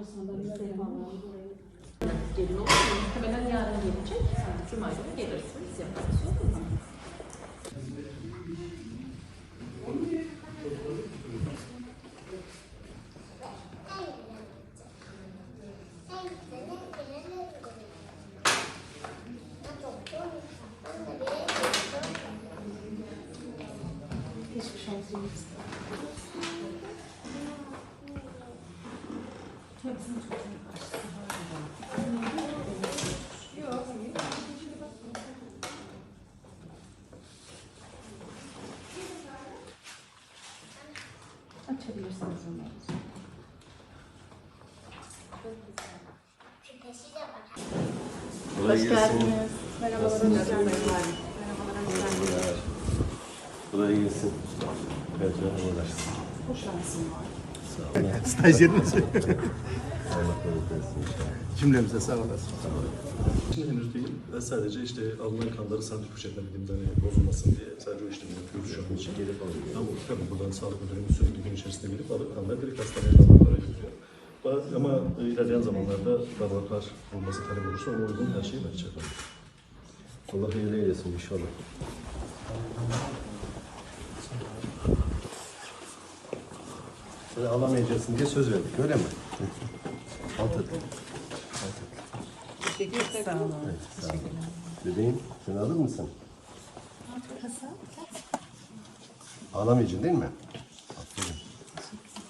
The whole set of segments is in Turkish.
Gelin olur mu? Muhtemelen yarın gelecek. Cuma günü gelirsiniz yaparız. Olur mu? Açabilirsiniz onları. Kolay Hoş gelsin. geldiniz. Merhabalar hocam. Merhabalar. Kolay gelsin. Evet, merhabalar. Hoş geldin. Stajyerimiz. Allah kolaylık versin inşallah. Cümlemize sağ olasın. Şimdi henüz değil. Ve sadece işte alınan kanları santrifüj edildiğinde hani bozulmasın diye sadece o işlemi yapıyoruz şu an için. Gelip alıyor. Ama tabii buradan sağlık müdürümüz sürekli gün içerisinde gelip alıp kanları direkt hastaneye laboratuvara götürüyor. Ama ilerleyen zamanlarda laboratuvar bulması talep olursa ona uygun her şeyi yaparım. Allah hayırlı eylesin inşallah. Sen alamayacaksın diye söz verdik öyle mi? Al tadı. Sağ olun. Evet, sağ ol. Bebeğim sen alır mısın? Ağlamayacaksın değil mi? Aferin.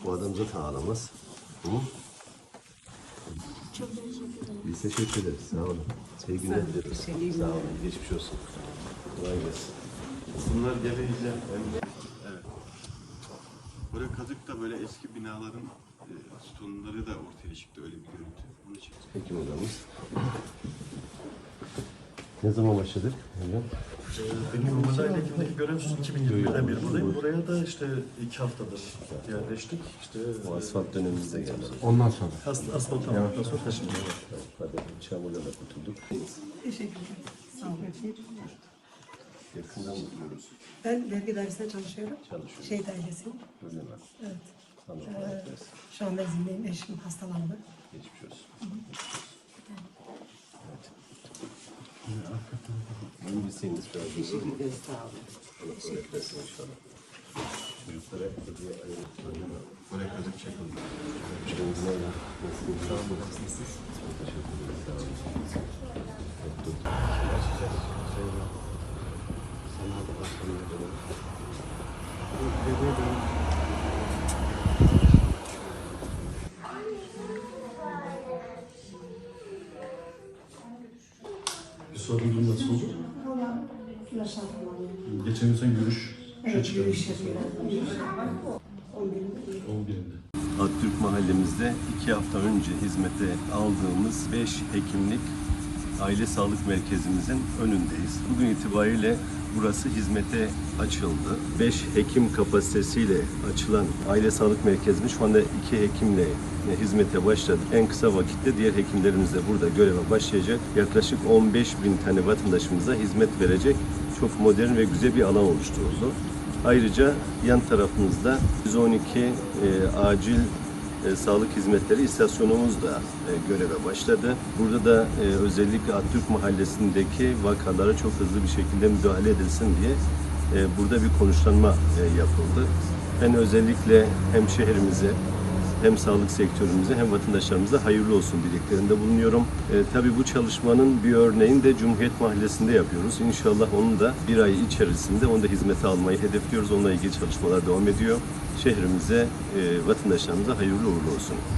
Bu adam zaten ağlamaz. Hı? Biz teşekkür ederiz. Sağ olun. Sevgiler dileriz. Sağ olun. Geçmiş olsun. Kolay gelsin. Bunlar gebeyiyle. Böyle eski binaların e, sütunları da ortaya çıktı öyle bir görüntü. Onun için. Hekim odamız. Ne zaman başladık hocam? Benim Rumeli'de Ekim'deki görev 2021'den beri buradayım. Buraya da işte iki haftadır yerleştik. İşte Bu asfalt dönemimizde geldi. Ondan sonra. as asfalt tamamladıktan sonra taşındık. Çamurla da kurtulduk. Teşekkür ederim. Sağ olun. Yakından biliyoruz. Ben vergi dairesinde çalışıyorum. Çalışıyoruz. Şey dairesiyim. Öyle mi? Evet. Sana Ee, kolay gelsin. şu an mezunluyum. Eşim hastalandı. Geçmiş olsun. Evet. İyi misiniz biraz? Teşekkür ederiz. Sağ olun. Allah kolaylık versin inşallah. Çocuklara hediye ayırıp Buraya Kazık çakıldı. Çocuklarına da nasılsınız? Sağ olun. Teşekkür ederiz. Sağ olun. Doktor. Sana da başlamaya devam. Bir sorun nasıl oldu? Geçen gün sen yürüyüş şey Evet, yürüyüş yapıyorum. 11'inde. 11'inde. Aktürk mahallemizde iki hafta önce hizmete aldığımız 5 hekimlik aile sağlık merkezimizin önündeyiz. Bugün itibariyle burası hizmete açıldı. 5 hekim kapasitesiyle açılan aile sağlık merkezimiz şu anda 2 hekimle hizmete başladı. En kısa vakitte diğer hekimlerimiz de burada göreve başlayacak. Yaklaşık 15 bin tane vatandaşımıza hizmet verecek çok modern ve güzel bir alan oluşturuldu. Ayrıca yan tarafımızda 112 e, acil e, sağlık hizmetleri istasyonumuz da e, göreve başladı. Burada da e, özellikle Atatürk Mahallesi'ndeki vakalara çok hızlı bir şekilde müdahale edilsin diye e, burada bir konuşlanma e, yapıldı. Ben özellikle hem şehrimize hem sağlık sektörümüze hem vatandaşlarımıza hayırlı olsun dileklerinde bulunuyorum. E, tabii bu çalışmanın bir örneğini de Cumhuriyet Mahallesi'nde yapıyoruz. İnşallah onu da bir ay içerisinde onu da hizmete almayı hedefliyoruz. Onunla ilgili çalışmalar devam ediyor. Şehrimize, e, vatandaşlarımıza hayırlı uğurlu olsun.